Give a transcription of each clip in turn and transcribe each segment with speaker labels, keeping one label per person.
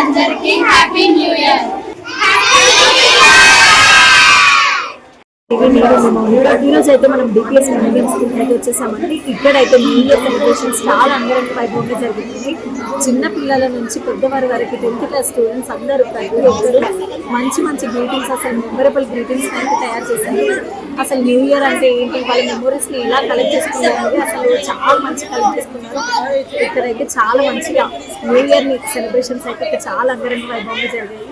Speaker 1: అందరికీ happy new year
Speaker 2: ఈరోజు అయితే మనం డిపిఎస్ ఇండియన్ స్కూల్ అయితే వచ్చేసామండి. ఇక్కడైతే న్యూ ఇయర్ సెలబ్రేషన్స్ చాలా అంగరంగ వైభవంగా జరుగుతుంది. చిన్న పిల్లల నుంచి పెద్దవారి వరకు టెన్త్ క్లాస్ స్టూడెంట్స్ అందరూ ప్రతి ఒక్కరు మంచి మంచి గ్రీటింగ్స్ అసలు మెమరబుల్ గ్రీటింగ్స్ అయితే తయారు చేశారు. అసలు న్యూ ఇయర్ అంటే ఏంటి? వాళ్ళ మెమొరీస్ని ఎలా కలెక్ట్ చేసుకున్నారు? అసలు చాలా మంచి కలెక్ట్ చేసుకున్నారు. ఇక్కడైతే చాలా మంచిగా న్యూ ఇయర్ని సెలబ్రేషన్స్ అయితే ఇక్కడ చాలా అంగరంగ వైభవంగా జరిగాయి.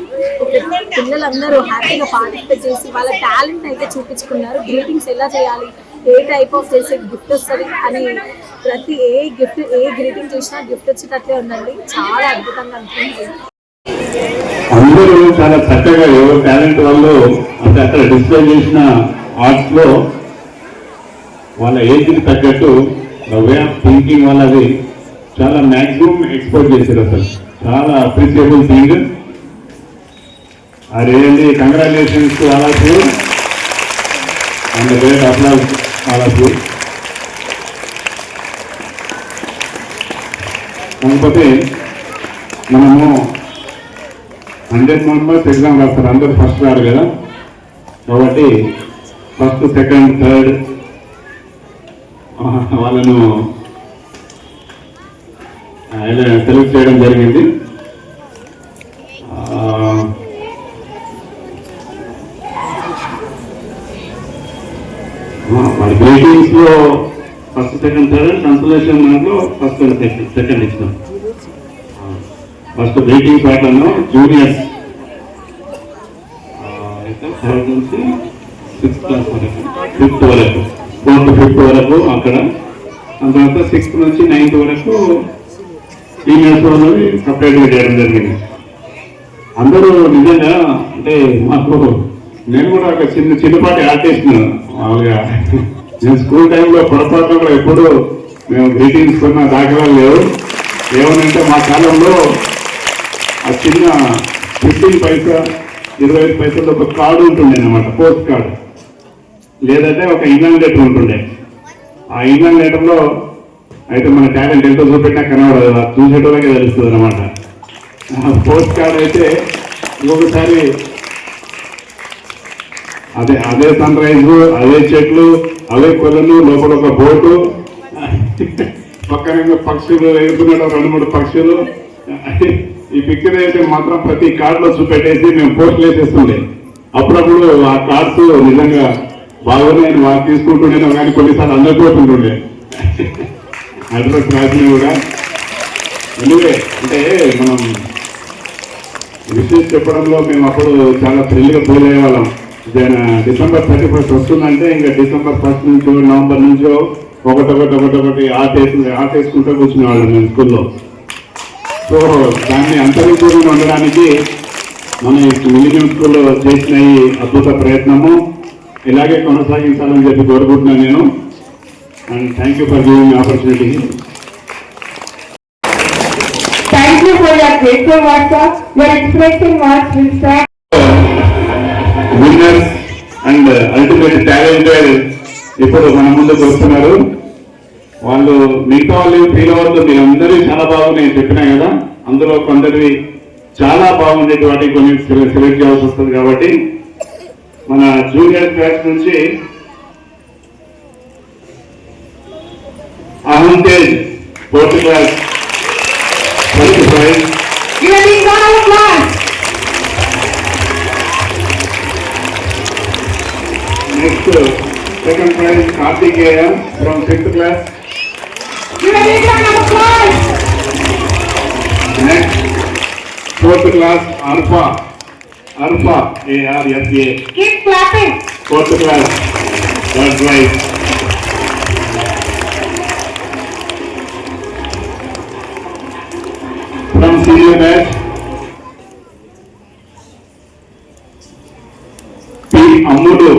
Speaker 2: పిల్లలందరూ హ్యాపీగా పార్టిసిపేట్ చేసి వాళ్ళ టాలెంట్ అయితే చూపించుకున్నారు. గ్రీటింగ్స్ ఎలా చేయాలి? ఏ టైప్ ఆఫ్ చేసే గిఫ్ట్ వస్తుంది? అని ప్రతి ఏ గిఫ్ట్ ఏ గ్రీటింగ్ చేసినా గిఫ్ట్ వచ్చేటట్లే ఉందండి. చాలా అద్భుతంగా అనిపించింది
Speaker 3: అందరూ చాలా చక్కగా ఎవరు టాలెంట్ వాళ్ళు అంటే అక్కడ డిస్ప్లే చేసిన ఆర్ట్స్లో వాళ్ళ ఏజ్కి తగ్గట్టు వే ఆఫ్ థింకింగ్ వాళ్ళది చాలా మ్యాక్సిమం ఎక్స్పోర్ట్ చేశారు అసలు. చాలా అప్రిషియబుల్ థింగ్ ఆ ఏంటి congratulations all of you and great applause all of you కాకపోతే మనము హండ్రెడ్ మెంబర్స్ ఎగ్జామ్ రాస్తారు. అందరూ ఫస్ట్ రాడు కదా. కాబట్టి ఫస్ట్ సెకండ్ థర్డ్. వాళ్ళను సెలెక్ట్ చేయడం జరిగింది. వాళ్ళ గ్రేటింగ్స్లో ఫస్ట్ సెకండ్ థర్డ్ కన్సలేషన్ దాంట్లో ఫస్ట్ అండ్ సెకండ్ సెకండ్ ఇచ్చినాం ఫస్ట్ గ్రేటింగ్ ప్యాటర్న్ జూనియర్స్ అయితే థర్డ్ నుంచి సిక్స్త్ క్లాస్ వరకు ఫిఫ్త్ వరకు. ఫోర్త్ ఫిఫ్త్ వరకు అక్కడ. ఆ తర్వాత సిక్స్త్ నుంచి నైన్త్ వరకు ఈ వాళ్ళని సపరేట్గా చేయడం జరిగింది. అందరూ నిజంగా అంటే మాకు నేను కూడా ఒక చిన్న చిన్నపాటి ఆర్టిస్ట్ మామూలుగా నేను స్కూల్ టైంలో పొరపాటున కూడా ఎప్పుడు మేము గ్రీటింగ్స్ కొన్న దాఖలాలు లేవు. ఏమనంటే మా కాలంలో ఆ చిన్న ఫిఫ్టీన్ పైసా ఇరవై ఐదు పైసలు ఒక కార్డు ఉంటుండే అన్నమాట పోస్ట్ కార్డు లేదంటే ఒక ఇన్లాండ్ లెటర్ ఉంటుండే. ఆ ఇన్లాండ్ లెటర్లో అయితే మన టాలెంట్ ఎంతో చూపెట్టినా కనబడదు. అది చూసేటోళ్ళకే తెలుస్తుంది అనమాట పోస్ట్ కార్డ్ అయితే ఇంకొకసారి అదే అదే సన్ రైజ్ అదే చెట్లు అవే కొలను లోపల ఒక బోటు పక్కన పక్షులు ఎగుతున్నాడు రెండు మూడు పక్షులు. ఈ పిక్చర్ అయితే మాత్రం ప్రతి కార్డులో చూపెట్టేసి మేము పోస్టులు వేసేస్తుండే. అప్పుడప్పుడు ఆ కార్డ్స్ నిజంగా బాగుంది నేను వాళ్ళు తీసుకుంటుండేనో కానీ కొన్నిసార్లు అందరిపోతుంటుండే అడ్రస్ రాసిన కూడా. ఎనివే అంటే మనం విషయం చెప్పడంలో మేము అప్పుడు చాలా థ్రిల్గా ఫీల్ అయ్యేవాళ్ళం. జన- డిసెంబర్ థర్టీ ఫస్ట్ వస్తుందంటే ఇంకా డిసెంబర్ ఫస్ట్ నుంచో నవంబర్ నుంచో ఒకటొకటి ఒకటొకటి ఆట వేసి ఆట వేసుకుంటూ కూర్చునేవాళ్ళం మేము స్కూల్లో. సో దాన్ని అంతరించుకుని ఉండడానికి మన మిలినియం స్కూల్లో చేసిన ఈ అద్భుత ప్రయత్నము ఇలాగే కొనసాగించాలని చెప్పి కోరుకుంటున్నాను నేను. And thank you for giving opportunity
Speaker 4: will stand.
Speaker 3: Winners and ultimate talented ఇప్పుడు మన ముందుకు వస్తున్నారు. వాళ్ళు మిగతా వాళ్ళు ఫీల్ అవ్వద్దు. మీరందరూ చాలా బాగున్నాయి చెప్పినా కదా. అందులో కొందరివి చాలా బాగుండేటి వాటికి కొన్ని సెలెక్ట్ చేయాల్సి వస్తుంది కాబట్టి మన జూనియర్ క్లాస్ నుంచి Aham Tej fourth class first prize
Speaker 4: You are being one of class.
Speaker 3: Next second prize Karthikeya from sixth class
Speaker 4: You are being one of class.
Speaker 3: Next fourth class alpha alpha ARSA
Speaker 4: Keep clapping.
Speaker 3: Fourth class third prize from senior batch P Ammudu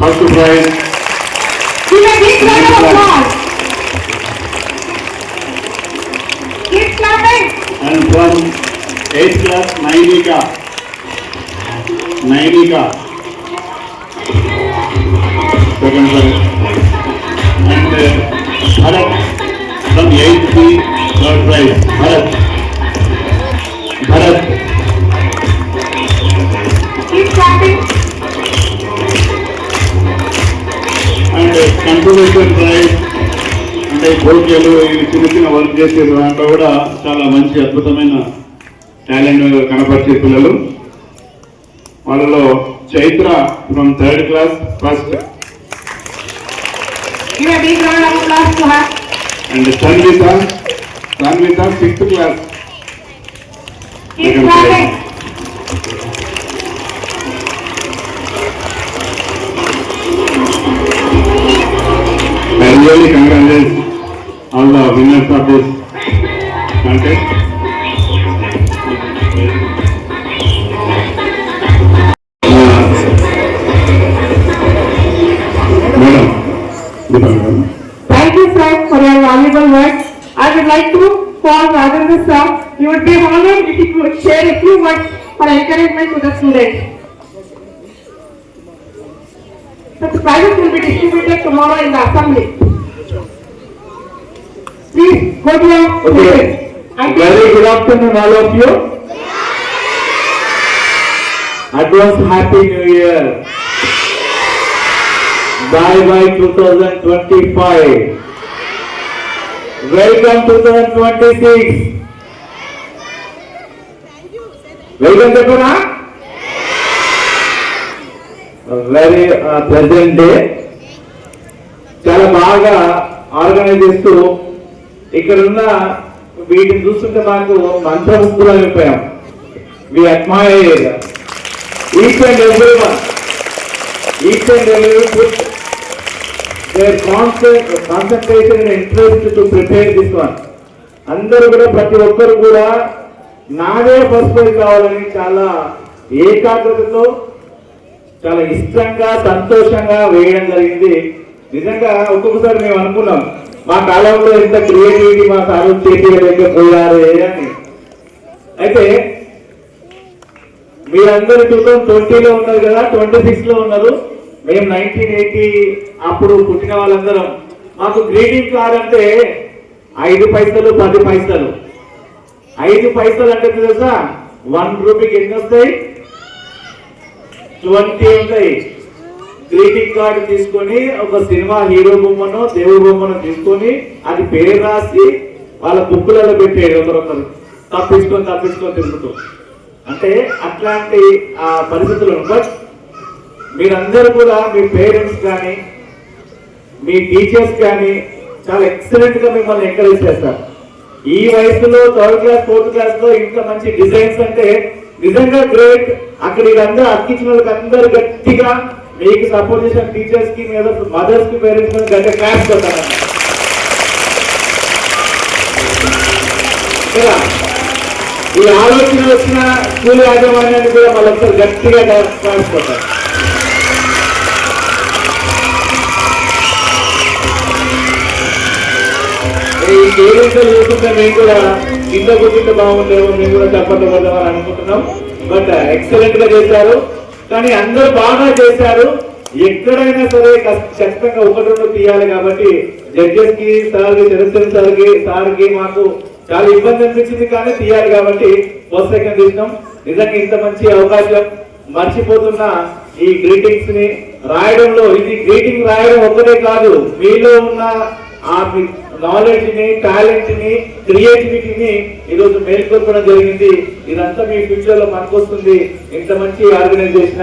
Speaker 3: first prize
Speaker 4: You are being one of class. Keep clapping.
Speaker 3: and from eighth class Nainika. Nainika. organized and uh, Bharat from 8th to 3rd and contribution prize అంటే కోర్కెలు ఇవి చిన్న work చేసే దాంట్లో కూడా చాలా మంచి అద్భుతమైన టాలెంట్ కనపరిచే పిల్లలు. వాళ్ళలో Chaitra from third class first
Speaker 4: And the big round of applause
Speaker 3: sixth class.
Speaker 4: Keep clapping.
Speaker 3: I really congratulate all the winners of this contest. Bueno.
Speaker 4: Thank you, sir, for your valuable words. I would like to call Rajendra sir. You would be honored if you could share a few words for encouragement to the students. The prizes will be distributed tomorrow in the assembly. Please go to your
Speaker 5: Okay. Very good afternoon, all of you. Advance Happy New Year. Bye bye 2025. Welcome 2026. Welcome చెప్పనా very present day చాలా బాగా organise చేస్తూ ఇక్కడ ఉన్న వీటిని చూస్తుంటే మాకు మంత్రముగ్గులు అయిపోయాం we admire each and every one each and every where concentration and interest to prepare this one అందరూ కూడా ప్రతి ఒక్కరు కూడా నాదే ఫస్ట్ ప్రైజ్ కావాలని చాలా ఏకాగ్రతతో చాలా ఇష్టంగా సంతోషంగా వేయడం జరిగింది. నిజంగా ఒక్కొక్కసారి మేము అనుకున్నాం మా కాలంలో ఇంత క్రియేటివిటీ మా సారు చేయలేకపోయారే అని. అయితే మీరందరూ టూ థౌసండ్ ట్వంటీలో ఉన్నారు కదా ట్వంటీ సిక్స్లో ఉన్నారు. మేము నైన్టీన్ ఎయిటీ అప్పుడు పుట్టిన వాళ్ళందరం మాకు గ్రీటింగ్ కార్డ్ అంటే ఐదు పైసలు పది పైసలు. ఐదు పైసలు అంటే తెలుసా? వన్ రూపీకి ఎన్ని వస్తాయి? ట్వంటీ ఉంటాయి. గ్రీటింగ్ కార్డు తీసుకొని ఒక సినిమా హీరో బొమ్మను దేవుడి బొమ్మను తీసుకొని అది పేరు రాసి వాళ్ళ బుక్కులలో పెట్టేది ఒకరొకరు తప్పించుకొని తప్పించుకొని తిరుగుతూ. అంటే అట్లాంటి ఆ పరిస్థితులు బట్ మీరందరూ కూడా మీ పేరెంట్స్ కానీ మీ టీచర్స్ కానీ చాలా ఎక్సలెంట్గా మిమ్మల్ని ఎంకరేజ్ చేస్తారు. ఈ వయసులో థర్డ్ క్లాస్ ఫోర్త్ క్లాస్లో ఇంత మంచి డిజైన్స్ అంటే నిజంగా గ్రేట్ అక్కడ వీళ్ళందరూ అక్కించిన వాళ్ళకి గట్టిగా మీకు సపోర్ట్ చేసిన టీచర్స్కి మీద మదర్స్కి పేరెంట్స్కి గట్టిగా క్లాస్ కొట్టాలి ఈ ఆలోచన వచ్చిన స్కూల్ యాజమాన్యాన్ని కూడా మళ్ళొకసారి గట్టిగా క్లాస్ కొట్టాలి ఈ పేరెంట్స్ చూస్తుంటే మేము కూడా కింద కూర్చుంటే బాగుండేమో మేము కూడా చెప్పండి అని అనుకుంటున్నాం. బట్ ఎక్సలెంట్గా చేశారు. కానీ అందరూ బాగా చేశారు. ఎక్కడైనా సరే ఖచ్చితంగా ఒకటి రెండు తీయాలి కాబట్టి జడ్జెస్కి సార్కి చరిత్ర సార్కి సార్కి మాకు చాలా ఇబ్బంది అనిపించింది కానీ తీయాలి కాబట్టి ఫస్ట్ సెకండ్ తీసినాం. నిజంగా ఇంత మంచి అవకాశం. మర్చిపోతున్న ఈ గ్రీటింగ్స్ని రాయడంలో ఇది గ్రీటింగ్ రాయడం ఒక్కటే కాదు. మీలో ఉన్న ఆ నాలెడ్జ్ని టాలెంట్ని క్రియేటివిటీని ఈరోజు మేల్కొల్పడం జరిగింది. ఇదంతా మీ ఫ్యూచర్లో పనికొస్తుంది. ఇంత మంచి ఆర్గనైజ్ చేసిన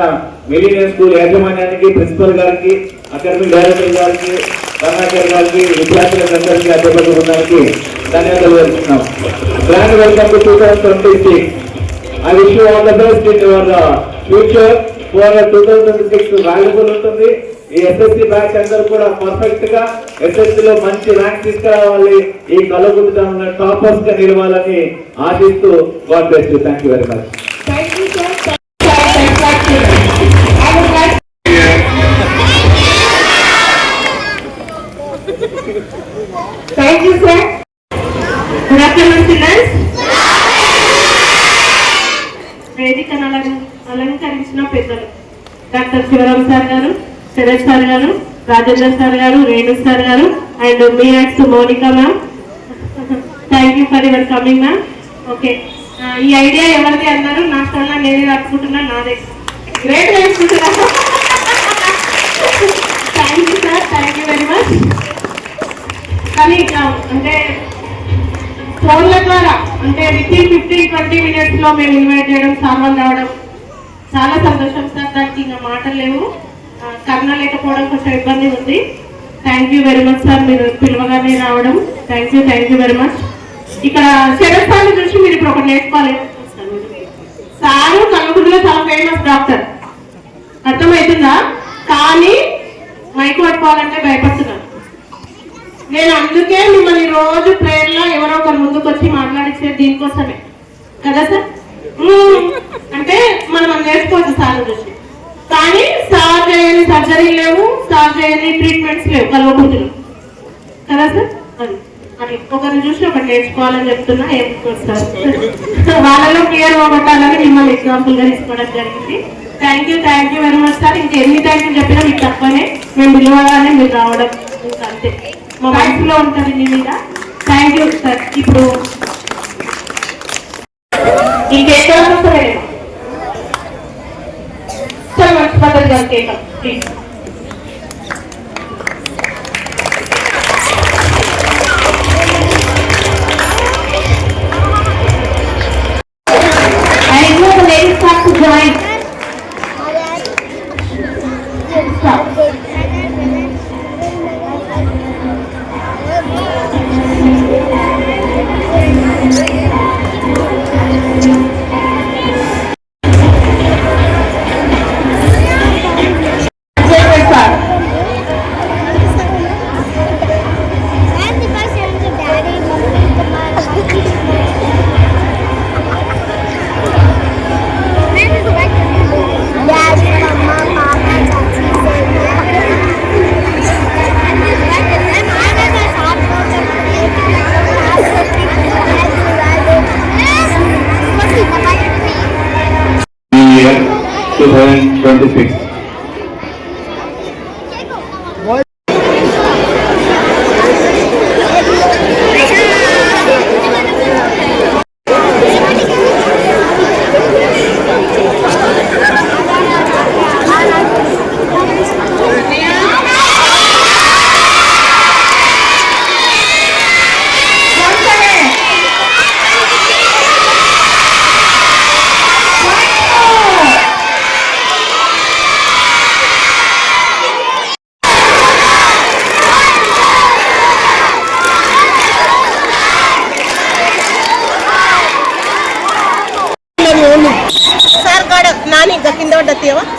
Speaker 5: మిలీనియర్ స్కూల్ యాజమాన్యానికి ప్రిన్సిపల్ గారికి అకాడమిక్ డైరెక్టర్ గారికి కర్ణాకర్ గారికి విద్యార్థులందరికీ అధ్యాపక బృందానికి ధన్యవాదాలు తెలుపుతున్నాం. Grand welcome to two thousand twenty six I wish you all the best in your future for two thousand six valuable ఉంటుంది ఈ ఎస్ఎస్సి బ్యాచ్ అందరూ కూడా పర్ఫెక్ట్గా ఎస్ఎస్సి లో మంచి ర్యాంక్ తీసుకురావాలి. ఈ కలగుద్దంలో టాపర్స్గా నిలవాలని ఆశిస్తూ God bless you thank you very much
Speaker 4: Thank you, sir. Good afternoon, children. వేదికను అలంకరించిన పెద్దలు. డాక్టర్ శివరామ్ సార్ గారు సురేష్ సార్ గారు రాజేంద్ర సార్ గారు రేణు సార్ గారు అండ్ మీ axe Mounika ma'am. Thank you for your coming ma'am okay ఈ ఐడియా ఎవరిది అన్నారు? నా కన్నా నేనే రాసుకుంటున్నా నాదే. గ్రేట్ వేసుకుంటున్నా thank you sir thank you very much కానీ అంటే ఫోన్ల ద్వారా అంటే విత్ ఇన్ ఫిఫ్టీన్ ట్వంటీ మినిట్స్లో మేము ఇన్వైట్ చేయడం సామాన్ రావడం చాలా సంతోషం సార్ దానికి ఇంకా మాటలు లేవు. కరోనా లేకపోవడం కొంచెం ఇబ్బంది ఉంది. Thank you very much sir మీరు పిలవగానే రావడం. Thank you thank you very much ఇక్కడ శరస్థాన్ని గురించి మీరు ఇప్పుడు ఒకటి నేర్చుకోవాలి. సారు కనుగుడిలో చాలా ఫేమస్ డాక్టర్ అర్థమవుతుందా కానీ మైక్ పట్టుకోవాలంటే భయపడుతున్నాను నేను అందుకే మిమ్మల్ని రోజు ప్రేయర్లో ఎవరో ఒకరు ముందుకు వచ్చి మాట్లాడించేది దీనికోసమే. కదా సార్ మ్మ్. అంటే మనం అది నేర్చుకోవచ్చు సార్ చూసి కానీ సార్ చేయని సర్జరీ లేవు స్టార్ట్ చేయని ట్రీట్మెంట్స్ లేవు. కలవకూతులు కదా సార్? అది. ఒకరిని చూసి ఒకటి నేర్చుకోవాలని చెప్తున్నా. ఏం సార్. వాళ్ళలో క్లియర్ పోగొట్టాలని మిమ్మల్ని ఎగ్జాంపుల్గా తీసుకోవడం జరిగింది. Thank you thank you very much sir. ఇంకా ఎన్ని థ్యాంక్ యూ చెప్పినా మీకు తప్పనే మేము పిలవగానే మీరు రావడం ఇంకా అంతే. మా మనసులో ఉంటుంది మీ మీద. Thank you sir. ఇప్పుడు ఇంకేం వస్తారేమో సార్. మంచి పద్ధతి గారు కేక
Speaker 3: Please. 2026.
Speaker 6: కింద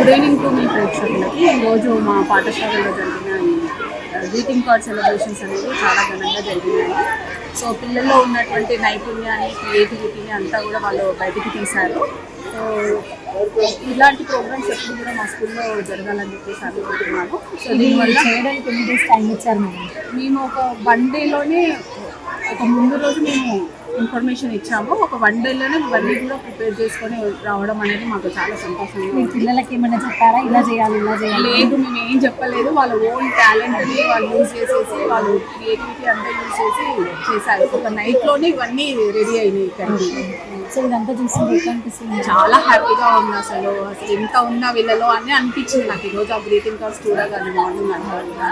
Speaker 7: గుడ్ ఈవినింగ్ టు మీ ప్రేక్షకులకి. ఈరోజు మా పాఠశాలలో జరిగిన గ్రీటింగ్ కార్డ్ సెలబ్రేషన్స్ అనేవి చాలా ఘనంగా జరిగినాయి. సో పిల్లల్లో ఉన్నటువంటి నైపుణ్యాన్ని క్రియేటివిటీని అంతా కూడా వాళ్ళు బయటికి తీశారు. సో ఇలాంటి ప్రోగ్రామ్స్ ఎప్పుడు కూడా మా స్కూల్లో జరగాలని చెప్పేసి అనుకుంటున్నాను. సో దీనివల్ల
Speaker 2: చేయడానికి ఎన్ని డేస్ టైం ఇచ్చారు మేడం?
Speaker 7: మేము ఒక వన్ డేలోనే ఒక ముందు రోజు మేము ఇన్ఫర్మేషన్ ఇచ్చాము. ఒక వన్ డేలోనే ఇవన్నీ కూడా ప్రిపేర్ చేసుకొని రావడం అనేది మాకు చాలా సంతోషంగా
Speaker 2: మీ పిల్లలకి ఏమైనా చెప్పారా? ఇలా చేయాలి ఇలా చేయాలి?
Speaker 7: లేదు మేము ఏం చెప్పలేదు. వాళ్ళ ఓన్ టాలెంట్ని వాళ్ళు యూజ్ చేసేసి వాళ్ళు క్రియేటివిటీ అంతా యూజ్ చేసి చేశారు. ఒక నైట్లోనే ఇవన్నీ రెడీ అయినాయి ఇక్కడికి.
Speaker 2: సో ఇదంతా చూసి ఎట్లా అనిపిస్తుంది?
Speaker 7: చాలా హ్యాపీగా ఉంది అసలు. అసలు ఎంత ఉన్నా వీళ్ళలో అని అనిపించింది నాకు. ఈరోజు ఆ గ్రీటింగ్ కార్డ్స్ చూడగానే మార్నింగ్ అంతా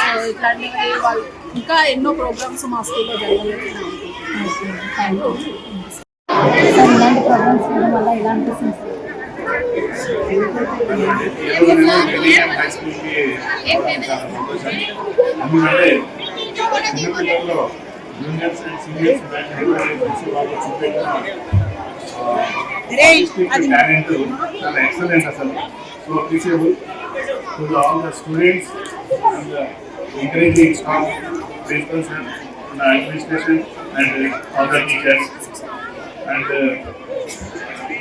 Speaker 7: సో ఇట్లాంటివి వాళ్ళు ఇంకా ఎన్నో ప్రోగ్రామ్స్ మా స్కూల్లో అనుకుంటున్నాను
Speaker 2: సార్ ఇలాంటి ప్రోగ్రామ్స్ చేయడం వల్ల ఎలా అనిపిస్తుంది
Speaker 3: టాలెంట్ చాలా ఎక్సలెంట్ అసలు so appreciable to all the students and and all the teachers. And uh,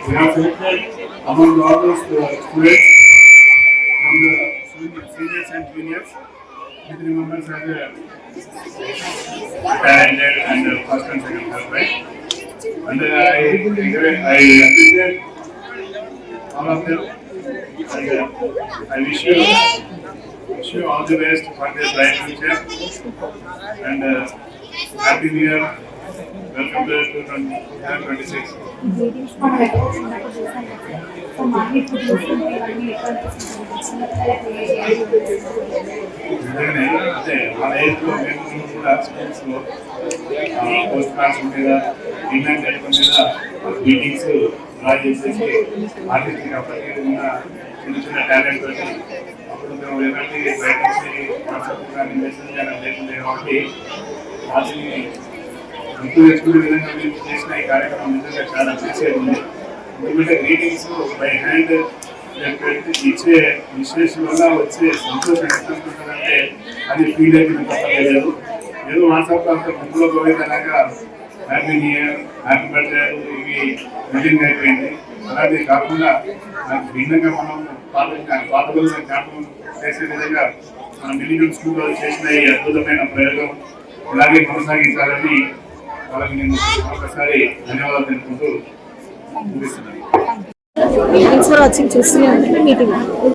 Speaker 3: we have selected among all those uh, students from the seniors and juniors, we remembers as a talented and uh, first and second third right. And uh, I, encourage- I appreciate all of them. And uh, I wish you, wish you all the best for their bright future. And uh, happy new year. Welcome to 2026.
Speaker 2: Greetings మనం ఎక్కడ చిన్నప్పుడు చూసాం కదా. So మళ్ళీ ఇప్పుడు చూస్తుంటే ఇవన్నీ ఎక్కడ
Speaker 3: నిజంగానే అదే మన ఏజ్లో మేము కూడా స్కూల్స్లో పోస్ట్ క్లాస్ మీద ఇండియన్ గడిప మీద మీటింగ్స్ డ్రా చేసేసి ఆర్టిస్టిక్ అప్పటికి ఉన్న చిన్న చిన్న టాలెంట్ తోటి అప్పుడు మేము ఎలాంటి బయట నుంచి వాట్సాప్ కానీ మెసేజ్ కానీ లేకుండా కాబట్టి వాటిని గుర్తు తెచ్చుకునే విధంగా మేము చేసిన ఈ కార్యక్రమం నిజంగా చాలా చేసేది ఉంది ఎందుకంటే గ్రీటింగ్స్ బై హ్యాండ్ ఇచ్చే విశ్లేషణ వల్ల వచ్చే సంతోషం ఎంత ఉంటుందంటే అది ఫీల్ అయిపోయిన తప్పలేదు ఏదో వాట్సాప్లో అంత గుంపులో పోయేదలాగా happy new year happy birthday ఇవి బిల్డింగ్ అయిపోయింది అలాగే కాకుండా నాకు భిన్నంగా మనం పాత పాత జ్ఞాపకం చేసే విధంగా మన మిలియన్ స్కూల్లో చేసిన ఈ అద్భుతమైన ప్రయోగం ఇలాగే కొనసాగించాలని వాళ్ళకి నేను ఒకసారి ధన్యవాదాలు తెలుపుకుంటూ ముగిస్తున్నాను.
Speaker 2: చూస్తూనే మీటింగ్